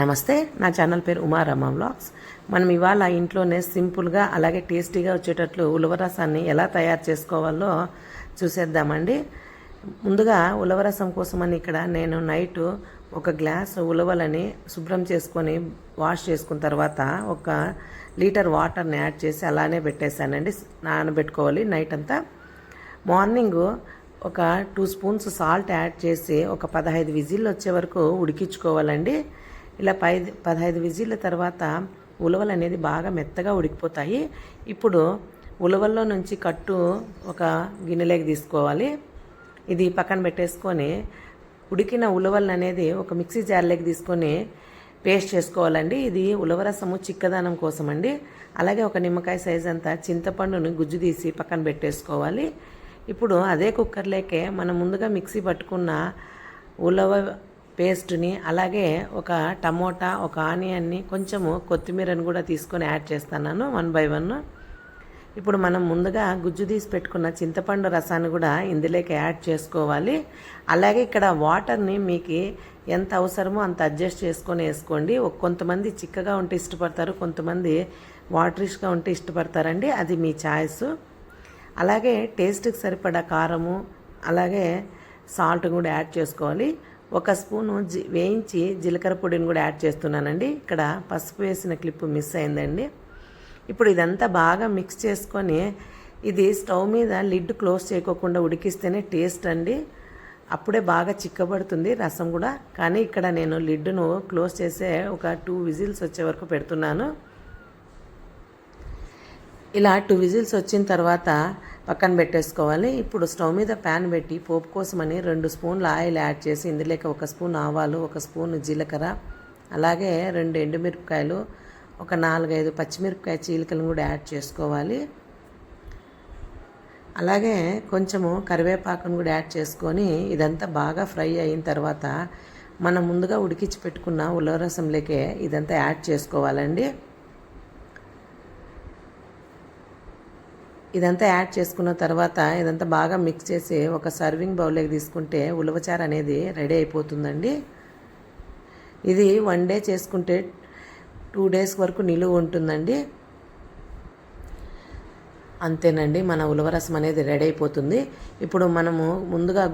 నమస్తే నా ఛానల్ పేరు ఉమారమ్మ వ్లాగ్స్. మనం ఇవాళ ఇంట్లోనే సింపుల్గా అలాగే టేస్టీగా వచ్చేటట్లు ఉలవరసాన్ని ఎలా తయారు చేసుకోవాలో చూసేద్దామండి. ముందుగా ఉలవరసం కోసమని ఇక్కడ నేను నైట్ ఒక గ్లాస్ ఉలవలని శుభ్రం చేసుకొని వాష్ చేసుకున్న తర్వాత ఒక లీటర్ వాటర్ని యాడ్ చేసి అలానే పెట్టేశానండి నానబెట్టుకోవాలి నైట్ అంతా. మార్నింగ్ ఒక టూ స్పూన్స్ సాల్ట్ యాడ్ చేసి ఒక పదహైదు విజిల్లు వచ్చే వరకు ఉడికించుకోవాలండి. ఇలా పై పదహైదు విజిల్ల తర్వాత ఉలవలు అనేది బాగా మెత్తగా ఉడికిపోతాయి. ఇప్పుడు ఉలవల్లో నుంచి కట్టు ఒక గిన్నెలోకి తీసుకోవాలి. ఇది పక్కన పెట్టేసుకొని ఉడికిన ఉలవలను అనేది ఒక మిక్సీ జార్లోకి తీసుకొని పేస్ట్ చేసుకోవాలండి. ఇది ఉలవరసము చిక్కదనం కోసం అండి అలాగే ఒక నిమ్మకాయ సైజ్ అంతా చింతపండును గుజ్జు తీసి పక్కన పెట్టేసుకోవాలి. ఇప్పుడు అదే కుక్కర్లోకే మనం ముందుగా మిక్సీ పట్టుకున్న ఉలవ పేస్ట్ని అలాగే ఒక టమోటా ఒక ఆనియన్ని కొంచెము కొత్తిమీరని కూడా తీసుకొని యాడ్ చేస్తున్నాను వన్ బై వన్. ఇప్పుడు మనం ముందుగా గుజ్జు తీసి పెట్టుకున్న చింతపండు రసాన్ని కూడా ఇందులోకి యాడ్ చేసుకోవాలి. అలాగే ఇక్కడ వాటర్ని మీకు ఎంత అవసరమో అంత అడ్జస్ట్ చేసుకొని వేసుకోండి. కొంతమంది చిక్కగా ఉంటే ఇష్టపడతారు కొంతమంది వాటరిష్గా ఉంటే ఇష్టపడతారండి. అది మీ ఛాయిస్ అలాగే టేస్ట్కి సరిపడా కారము అలాగే సాల్ట్ కూడా యాడ్ చేసుకోవాలి. ఒక స్పూను జి వేయించి జీలకర్ర పొడిని కూడా యాడ్ చేస్తున్నానండి. ఇక్కడ పసుపు వేసిన క్లిప్ మిస్ అయిందండి. ఇప్పుడు ఇదంతా బాగా మిక్స్ చేసుకొని ఇది స్టవ్ మీద లిడ్ క్లోజ్ చేయకోకుండా ఉడికిస్తేనే టేస్ట్ అండి. అప్పుడే బాగా చిక్కబడుతుంది రసం కూడా. కానీ ఇక్కడ నేను లిడ్ను క్లోజ్ చేసే ఒక టూ విజిల్స్ వచ్చే వరకు పెడుతున్నాను. ఇలా టూ విజిల్స్ వచ్చిన తర్వాత పక్కన పెట్టేసుకోవాలి. ఇప్పుడు స్టవ్ మీద ప్యాన్ పెట్టి పోపు కోసమని రెండు స్పూన్ల ఆయిల్ యాడ్ చేసి ఇందులోకి ఒక స్పూన్ ఆవాలు ఒక స్పూన్ జీలకర్ర అలాగే రెండు ఎండుమిరపకాయలు ఒక నాలుగైదు పచ్చిమిరపకాయ చీలికలను కూడా యాడ్ చేసుకోవాలి. అలాగే కొంచెము కరివేపాకును కూడా యాడ్ చేసుకొని ఇదంతా బాగా ఫ్రై అయిన తర్వాత మనం ముందుగా ఉడికించి పెట్టుకున్న ఉలవరసంలోకే ఇదంతా యాడ్ చేసుకోవాలండి. ఇదంతా యాడ్ చేసుకున్న తర్వాత ఇదంతా బాగా మిక్స్ చేసి ఒక సర్వింగ్ బౌల్లోకి తీసుకుంటే ఉలవచారు అనేది రెడీ అయిపోతుందండి. ఇది వన్ డే చేసుకుంటే టూ డేస్ వరకు నిలువ ఉంటుందండి. అంతేనండి మన ఉలవరసం అనేది రెడీ అయిపోతుంది. ఇప్పుడు మనము ముందుగా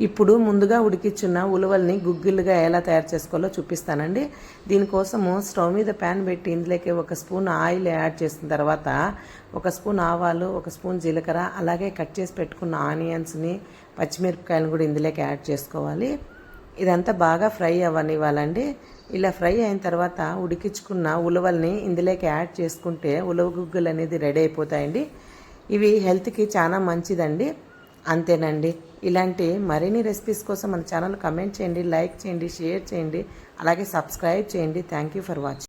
ఇప్పుడు ముందుగా ఉడికిచ్చున్న ఉలవల్ని గుగ్గిళ్ళుగా ఎలా తయారు చేసుకోవాలో చూపిస్తానండి. దీనికోసము స్టవ్ మీద ప్యాన్ పెట్టి ఇందులోకి ఒక స్పూన్ ఆయిల్ యాడ్ చేసిన తర్వాత ఒక స్పూన్ ఆవాలు ఒక స్పూన్ జీలకర్ర అలాగే కట్ చేసి పెట్టుకున్న ఆనియన్స్ని పచ్చిమిరపకాయలను కూడా ఇందులోకి యాడ్ చేసుకోవాలి. ఇదంతా బాగా ఫ్రై అవ్వనివ్వాలండి. ఇలా ఫ్రై అయిన తర్వాత ఉడికించుకున్న ఉలవల్ని ఇందులోకి యాడ్ చేసుకుంటే ఉలవ గుగ్గులు అనేది రెడీ అయిపోతాయండి. ఇవి హెల్త్కి చాలా మంచిదండి. అంతేనండి. ఇలాంటి మరిన్ని రెసిపీస్ కోసం మన ఛానల్ కమెంట్ చేయండి లైక్ చేయండి షేర్ చేయండి అలాగే సబ్స్క్రైబ్ చేయండి. Thank you for watching